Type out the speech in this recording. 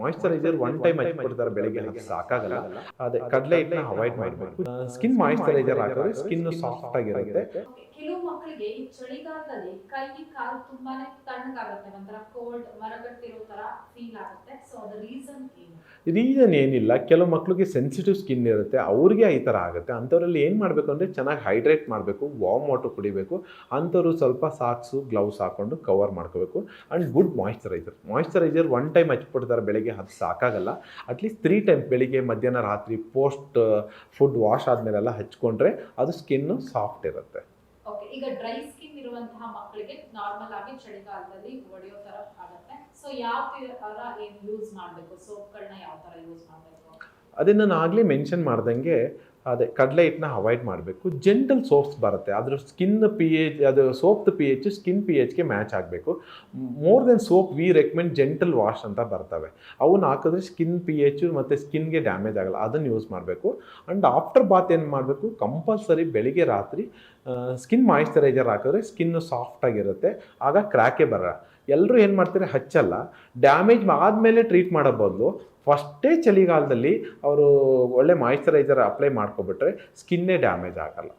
Moisturiser one time ಹಚ್ಕೊಡ್ತಾರೆ ಬೆಳಿಗ್ಗೆ ಅದು ಸಾಕಾಗಲ್ಲ. ಅದೇ ಕಡಲೆ ಹಿಟ್ಟನ್ನ ಅವಾಯ್ಡ್ ಮಾಡಬೇಕು ಸ್ಕಿನ್ ಮಾಯಿಶ್ಚರೈಸರ್ ಹಾಕಿದ್ರೆ ಸ್ಕಿನ್ ಸಾಫ್ಟ್ ಆಗಿರುತ್ತೆ. ಕೆಲವು ಮಕ್ಕಳಿಗೆ ಈ ಚಳಿಗಾಲದಲ್ಲಿ ಕೈ ಕಾಲು ತುಂಬಾನೇ ತಣ್ಣಗಾಗುತ್ತೆ ಒಂಥರ ಕೋಲ್ಡ್ ಮರಗಟ್ಟಿರೋ ತರ ಫೀಲ್ ಆಗುತ್ತೆ. ಸೊ ಅದ್ರ ರೀಸನ್ ಏನು? ರೀಸನ್ ಏನಿಲ್ಲ, ಕೆಲವು ಮಕ್ಳಿಗೆ ಸೆನ್ಸಿಟಿವ್ ಸ್ಕಿನ್ ಇರುತ್ತೆ, ಅವ್ರಿಗೆ ಈ ಥರ ಆಗುತ್ತೆ. ಅಂಥವ್ರಲ್ಲಿ ಏನು ಮಾಡಬೇಕು ಅಂದರೆ ಚೆನ್ನಾಗಿ ಹೈಡ್ರೇಟ್ ಮಾಡಬೇಕು ವಾಮ್ ವಾಟರ್ ಕುಡಿಬೇಕು, ಅಂಥವ್ರು ಸ್ವಲ್ಪ ಸಾಕ್ಸು ಗ್ಲೌಸ್ ಹಾಕ್ಕೊಂಡು ಕವರ್ ಮಾಡ್ಕೋಬೇಕು and good moisturiser moisturiser one time ಹಚ್ಬಿಡ್ತಾರೆ ಬೆಳಗ್ಗೆ ಅದು ಸಾಕಾಗಲ್ಲ. ಅಟ್ಲೀಸ್ಟ್ ತ್ರೀ ಟೈಮ್ ಬೆಳಿಗ್ಗೆ, ಮಧ್ಯಾಹ್ನ, ರಾತ್ರಿ ಪೋಸ್ಟ್ ಫುಡ್ ವಾಶ್ ಆದಮೇಲೆಲ್ಲ ಹಚ್ಕೊಂಡ್ರೆ ಅದು ಸ್ಕಿನ್ನು ಸಾಫ್ಟ್ ಇರುತ್ತೆ. ಈಗ ಡ್ರೈ ಸ್ಕಿನ್ ಇರುವಂತಹ ಮಕ್ಕಳಿಗೆ ನಾರ್ಮಲ್ ಆಗಿ ಚಳಿಗಾಲದಲ್ಲಿ ಒಡೆಯೋ ತರ ಆಗುತ್ತೆ. ಯಾವ ಅದೇ ನಾನು ಆಗಲೇ ಮೆನ್ಷನ್ ಮಾಡ್ದಂಗೆ, ಅದೇ ಕಡಲೆ ಹಿಟ್ಟನ್ನ ಅವಾಯ್ಡ್ ಮಾಡಬೇಕು. ಜೆಂಟಲ್ ಸೋಪ್ಸ್ ಬರುತ್ತೆ. ಅದರ ಸ್ಕಿನ್ ಪಿ ಎಚ್ ಅದು soap P H skin P ಎಚ್ಗೆ match ಆಗಬೇಕು. More then soap we recommend gentle wash ಅಂತ ಬರ್ತವೆ. ಅವನ್ನ ಹಾಕಿದ್ರೆ ಸ್ಕಿನ್ ಪಿ ಎಚ್ ಮತ್ತು ಸ್ಕಿನ್ಗೆ ಡ್ಯಾಮೇಜ್ ಆಗಲ್ಲ. ಅದನ್ನು ಯೂಸ್ ಮಾಡಬೇಕು. ಆ್ಯಂಡ್ ಆಫ್ಟರ್ ಬಾತ್ ಏನು ಮಾಡಬೇಕು? ಕಂಪಲ್ಸರಿ ಬೆಳಿಗ್ಗೆ ರಾತ್ರಿ ಸ್ಕಿನ್ ಮಾಯಿಶ್ಚರೈಸರ್ ಹಾಕಿದ್ರೆ ಸ್ಕಿನ್ನು ಸಾಫ್ಟಾಗಿರುತ್ತೆ ಆಗ ಕ್ರ್ಯಾಕೆ ಬರಲ್ಲ. ಎಲ್ಲರೂ ಏನು ಮಾಡ್ತಾರೆ? ಹಚ್ಚಲ್ಲ. ಡ್ಯಾಮೇಜ್ ಆದಮೇಲೆ ಟ್ರೀಟ್ ಮಾಡೋ ಬದಲು ಫಸ್ಟೇ ಚಳಿಗಾಲದಲ್ಲಿ ಅವರು ಒಳ್ಳೆ ಮಾಯಿಶ್ಚರೈಸರ್ ಅಪ್ಲೈ ಮಾಡ್ಕೊಬಿಟ್ರೆ ಸ್ಕಿನ್ನೇ ಡ್ಯಾಮೇಜ್ ಆಗಲ್ಲ.